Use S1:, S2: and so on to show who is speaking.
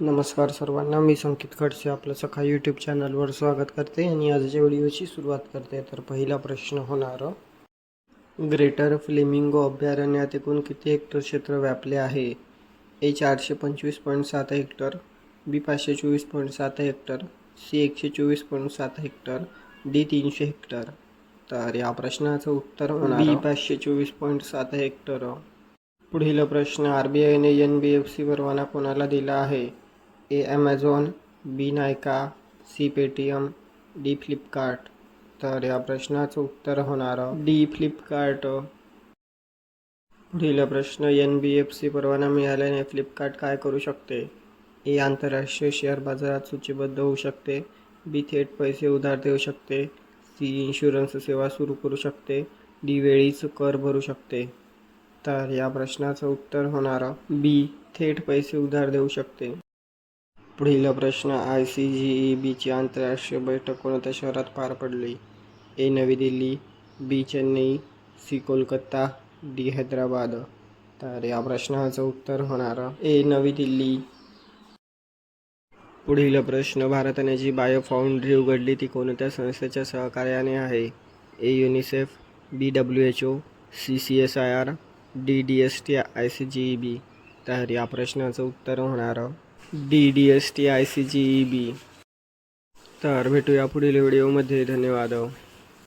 S1: नमस्कार सर्वांना मी संकेत खडसे आपलं सखा यूट्यूब चॅनलवर स्वागत करते आणि आजच्या व्हिडिओची सुरुवात करते. तर पहिला प्रश्न होणार ग्रेटर फ्लेमिंगो अभयारण्यात एकूण किती हेक्टर क्षेत्र व्यापले आहे? ए चारशे पंचवीस पॉईंट सात हेक्टर बी पाचशे चोवीस पॉईंट सात हेक्टर सी एकशे चोवीस पॉईंट सात हेक्टर डी तीनशे हेक्टर. तर या प्रश्नाचं उत्तर होणार बी पाचशे चोवीस पॉईंट सात हेक्टर. पुढील प्रश्न आर बी आयने एन बी एफ सी परवाना कोणाला दिला आहे? A Amazon B Nykaa C Paytm D Flipkart. तर या प्रश्नाचं उत्तर होणार डी फ्लिपकार्ट. पुढील प्रश्न एन बी एफ सी परवाना मिळाल्याने फ्लिपकार्ट काय करू शकते? ए आंतरराष्ट्रीय शेअर बाजारात सूचीबद्ध होऊ शकते. बी थेट पैसे उधार देऊ शकते. सी इन्शुरन्स सेवा सुरू करू शकते. डी वेळीच कर भरू शकते. तर या प्रश्नाचं उत्तर होणार बी थेट पैसे उधार देऊ शकते. पुढील प्रश्न आय सी जी ई बीची आंतरराष्ट्रीय बैठक कोणत्या शहरात पार पडली? A Navi Delhi B Chennai C Kolkata D Hyderabad. तर या प्रश्नाचं उत्तर होणार ए नवी दिल्ली. पुढील प्रश्न भारताने जी बायो फाउंड्री उघडली ती कोणत्या संस्थेच्या सहकार्याने आहे? A UNICEF B W H O C C S I R D D S T I C G E B. तर या प्रश्नाचं उत्तर होणार D D S T I C G E B तर भेटूया पुढील व्हिडिओमध्ये धन्यवाद हो.